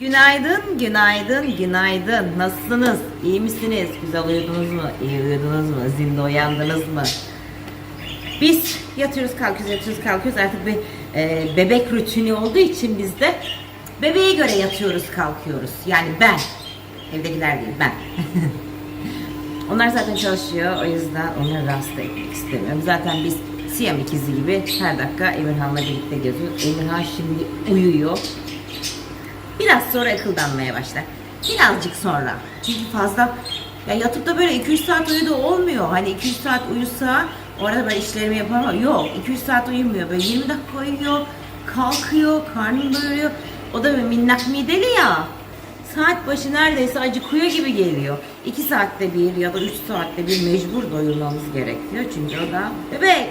Günaydın, günaydın, günaydın. Nasılsınız? İyi misiniz? Güzel uyudunuz mu? İyi uyudunuz mu? Zinde uyandınız mı? Biz yatıyoruz, kalkıyoruz, yatıyoruz, kalkıyoruz. Artık bir e, bebek rutini olduğu için biz de bebeğe göre yatıyoruz, kalkıyoruz. Yani ben. Evdekiler değil, ben. Onlar zaten çalışıyor. O yüzden onları rahatsız etmek istemiyorum. Zaten biz Siyam ikizi gibi her dakika Emirhan'la birlikte geziyoruz. Emirhan şimdi uyuyor. Biraz sonra akıldanmaya başlar. Birazcık sonra. Çünkü fazla ya yatıp da böyle 2-3 saat uyudu olmuyor. Hani 2-3 saat uyusa orada ben işlerimi yapamam. Yok 2-3 saat uyumuyor. Böyle 20 dakika uyuyor. Kalkıyor. Karnını doyuruyor. O da böyle minnak mideli ya. Saat başı neredeyse acıkıyor gibi geliyor. 2 saatte bir ya da 3 saatte bir mecbur doyurmamız gerekiyor. Çünkü o da bebek.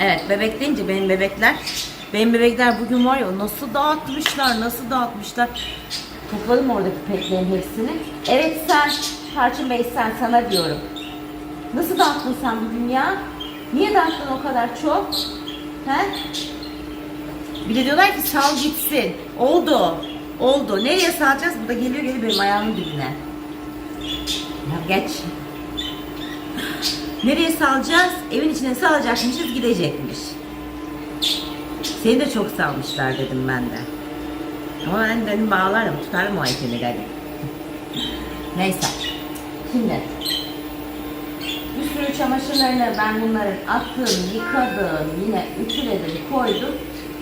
Evet bebek deyince benim bebekler benim bebekler bugün var ya nasıl dağıtmışlar nasıl dağıtmışlar. Topladım oradaki petlerin hepsini. Evet sen Tarçın Bey sen sana diyorum. Nasıl dağıttın sen bugün ya? Niye dağıttın o kadar çok? He? Bir de diyorlar ki sal gitsin. Oldu. Oldu. Nereye salacağız? Bu da geliyor geliyor benim ayağımın dibine. Ya geç. Nereye salacağız? Evin içine salacakmışız gidecekmiş. Seni de çok salmışlar dedim ben de. Ama ben dedim bağlarım tutarım o ipini dedim. Neyse. Şimdi bir sürü çamaşırlarını ben bunların attım, yıkadım, yine ütüledim, koydum.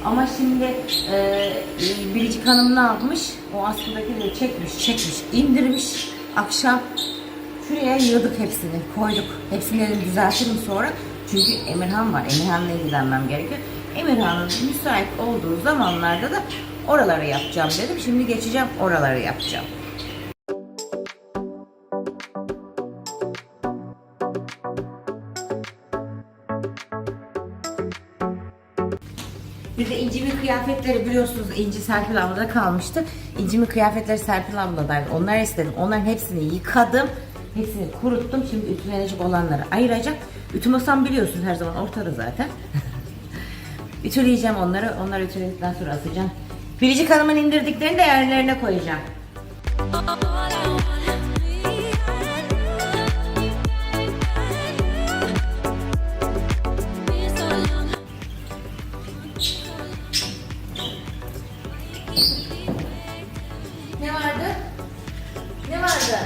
Ama şimdi e, Biricik Hanım ne yapmış? O askıdakileri çekmiş, çekmiş, indirmiş. Akşam Şuraya yığdık hepsini, koyduk. Hepsini düzeltirim sonra. Çünkü Emirhan var. Emirhan'la ilgilenmem gerekiyor. Emirhan'ın müsait olduğu zamanlarda da oraları yapacağım dedim. Şimdi geçeceğim oraları yapacağım. Bir de İnci'min kıyafetleri biliyorsunuz İnci Serpil ablada kalmıştı. İnci'min kıyafetleri Serpil abladaydı. Onları istedim. Onların hepsini yıkadım. Hepsini kuruttum. Şimdi ütülenecek olanları ayıracağım. Ütü masam biliyorsun her zaman ortada zaten. Ütüleyeceğim onları. Onları ütüledikten sonra asacağım. Biricik Hanım'ın indirdiklerini de yerlerine koyacağım. Ne vardı? Ne vardı?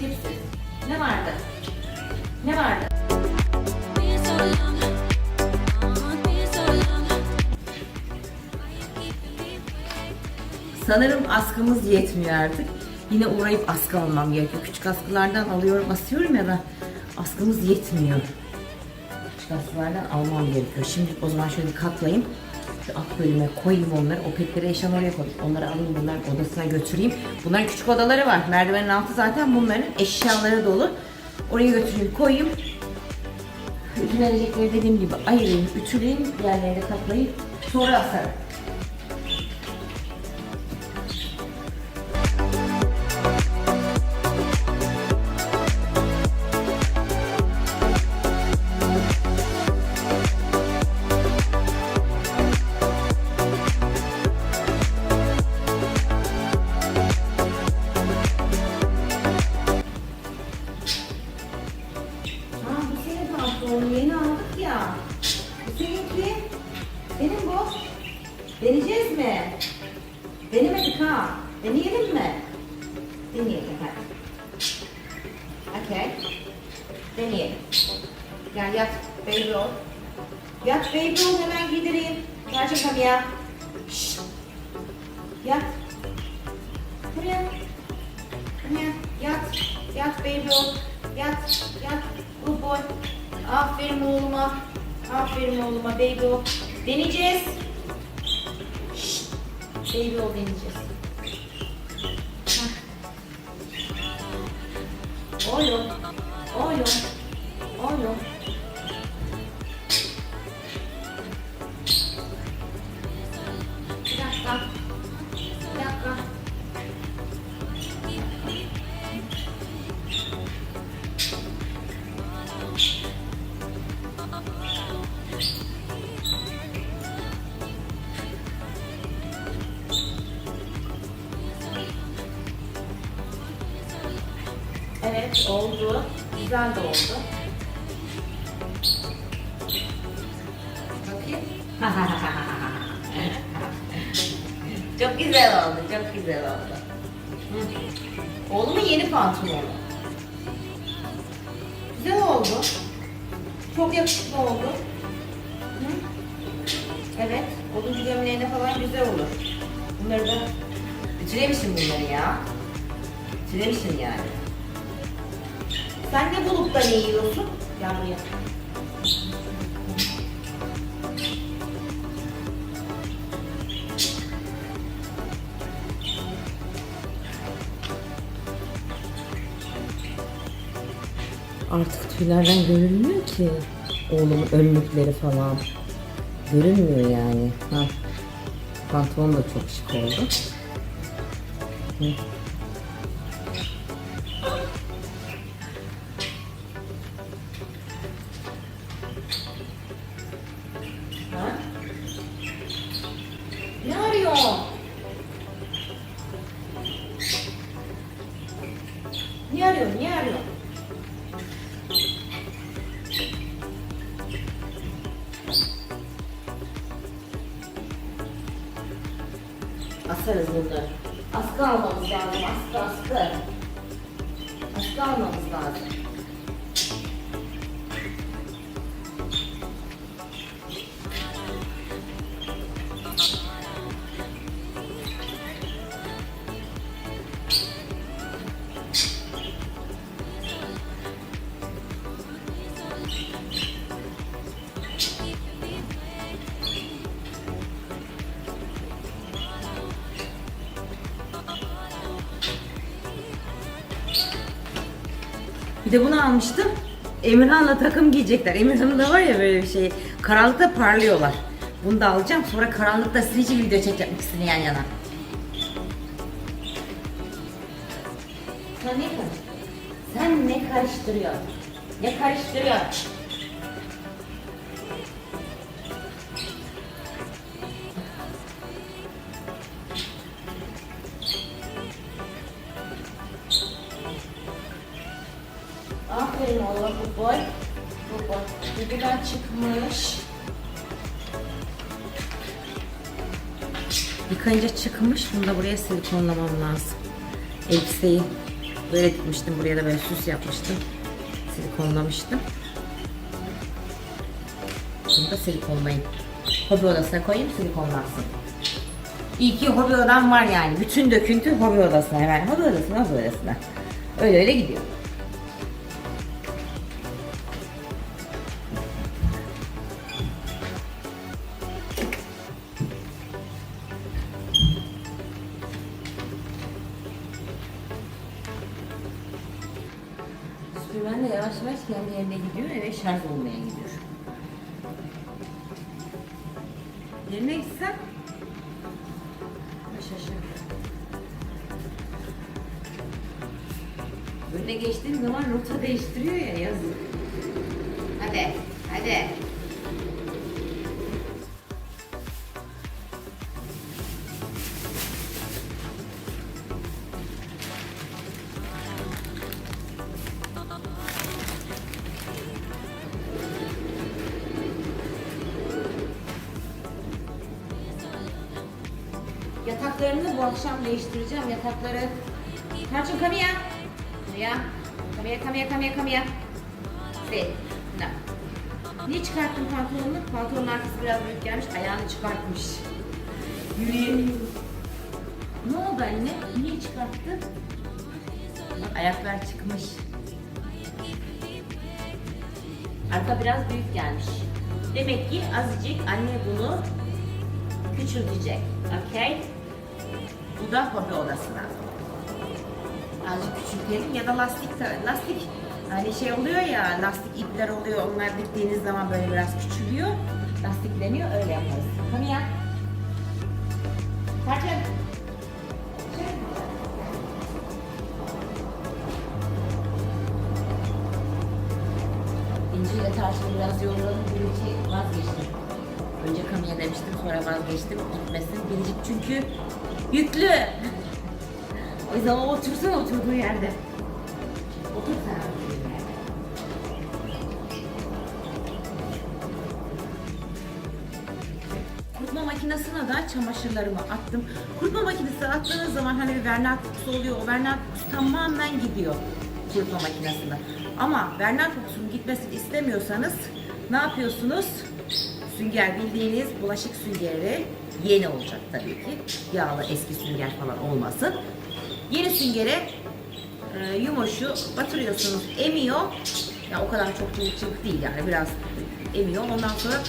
Cipsiz. Ne vardı? Vardı? Sanırım askımız yetmiyor artık. Yine uğrayıp askı almam gerekiyor. Küçük askılardan alıyorum, asıyorum ya da askımız yetmiyor. Küçük askılardan almam gerekiyor. Şimdi o zaman şöyle katlayayım. Şu alt bölüme koyayım onları. O petleri eşyan oraya koyayım. Onları alayım bunların odasına götüreyim. Bunların küçük odaları var. Merdivenin altı zaten bunların eşyaları dolu. Oraya götüreyim koyayım. Ütülenecekleri dediğim gibi ayırayım, ütüleyeyim, diğerlerini de katlayıp sonra asarım. Benim bu. Deneyeceğiz mi? Denemedik ha. Deneyelim mi? Deneyelim hadi. Okay. Deneyelim. Gel yat baby ol. Yat baby ol hemen giydireyim. Gerçekten ya. Şşt. Yat. Buraya. Buraya. Yat. Yat baby ol. Yat. Yat. Good boy. Aferin oğluma. Aferin oğluma baby ol. Deneyeceğiz. Şşt. Baby ol deneyeceğiz. Oğlum. Oğlum. Oğlum. Bir dakika. Güzel de oldu. Bakayım. çok güzel oldu, çok güzel oldu. Oğlumun yeni pantolonu. Güzel oldu. Çok yakışıklı oldu. Hı? Evet, oduncu gömleğine falan güzel olur. Bunları da ütülemişim bunları ya. Ütülemişim yani. Sen ne bulup da ne yiyorsun? Gel buraya. Artık tüylerden görünmüyor ki. Oğlumun önlükleri falan. Görünmüyor yani. Ha. Pantolon da çok şık oldu. Hı. Asarız bunları. Askı almamız lazım. Askı, askı. Askı almamız lazım. De bunu almıştım. Emirhan'la takım giyecekler. Emirhan'ın da var ya böyle bir şey. Karanlıkta parlıyorlar. Bunu da alacağım. Sonra karanlıkta için video çekeceğim ikisini yan yana. Sen ne? Sen ne karıştırıyorsun? Ne karıştırıyorsun? Aferin oğlum bu boy. Bu boy. Buradan çıkmış. Yıkayınca çıkmış. Bunu da buraya silikonlamam lazım. Elbiseyi böyle dikmiştim. Buraya da böyle süs yapmıştım. Silikonlamıştım. Bunu da silikonlayayım. Hobi odasına koyayım silikonlansın. İyi ki hobi odam var yani. Bütün döküntü hobi odasına hemen. Hobi odasına, hobi odasına. Öyle öyle gidiyor. Süpürmen de yavaş yavaş kendi yerine gidiyor eve şarj olmaya gidiyor. Yerine gitsem şaşır. Önüne geçtiğim zaman rota değiştiriyor ya yazın. Hadi, hadi. Yataklarını bu akşam değiştireceğim. Yatakları... Tarçın come here. Come here. Come here, come here, come here, come here. No. Niye çıkarttın pantolonunu? Pantolonun arkası biraz büyük gelmiş. Ayağını çıkartmış. Yürüyemiyor. Ne oldu anne? Niye çıkarttın? Ayaklar çıkmış. Arka biraz büyük gelmiş. Demek ki azıcık anne bunu küçültecek. Okey? Bu da hobi odasına. Azıcık küçültelim ya da lastik lastik hani şey oluyor ya lastik ipler oluyor onlar diktiğiniz zaman böyle biraz küçülüyor. Lastikleniyor öyle yaparız. Come here. Tarçın. İnci ile Tarçın'ı biraz yolladım. Birinci vazgeçtim. Önce Kami'ye demiştim sonra vazgeçtim gitmesin. Biricik çünkü yüklü. o yüzden o otursun oturduğu yerde. Otur sen Kurutma makinesine de çamaşırlarımı attım. Kurutma makinesine attığınız zaman hani bir vernak kokusu oluyor. O vernak kokusu tamamen gidiyor kurutma makinesinde. Ama vernak kokusunun gitmesini istemiyorsanız ne yapıyorsunuz? Sünger bildiğiniz bulaşık süngeri yeni olacak tabii ki. Yağlı eski sünger falan olmasın. Yeni süngere e, yumoşu batırıyorsunuz, emiyor. Ya o kadar çok çabuk çabuk değil yani biraz emiyor. Ondan sonra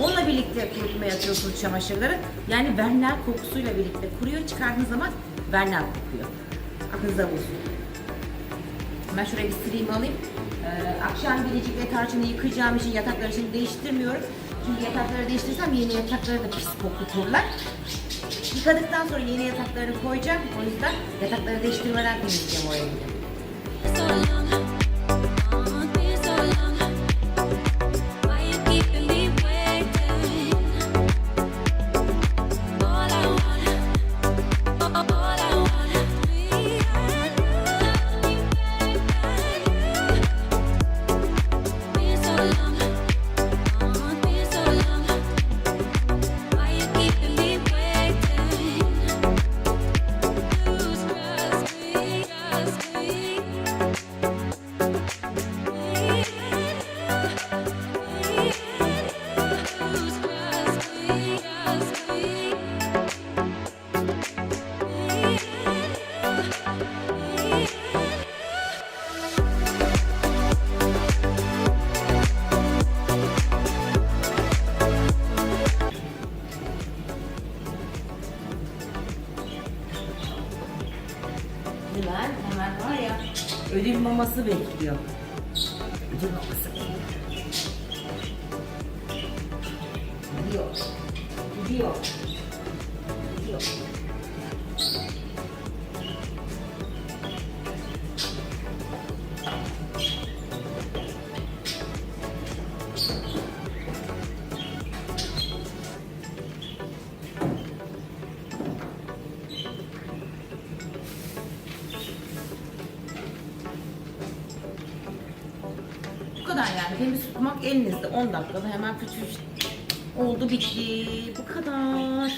onunla birlikte kurutmaya atıyorsunuz çamaşırları. Yani vernal kokusuyla birlikte kuruyor. Çıkardığınız zaman vernal kokuyor. Aklınızda bulunsun. Ben şuraya bir sileyim alayım. Ee, akşam Bilecik ve Tarçın'ı yıkayacağım için yatakları şimdi değiştirmiyorum. Çünkü yatakları değiştirsem yeni yatakları da pis kokuturlar. Yıkadıktan sonra yeni yatakları koyacağım. O yüzden yatakları değiştirmeden temizleyeceğim oraya gidip. Hemen, var ya ödül maması bekliyor. Ödül maması temiz tutmak elinizde 10 dakikada hemen küçük oldu bitti. Bu kadar.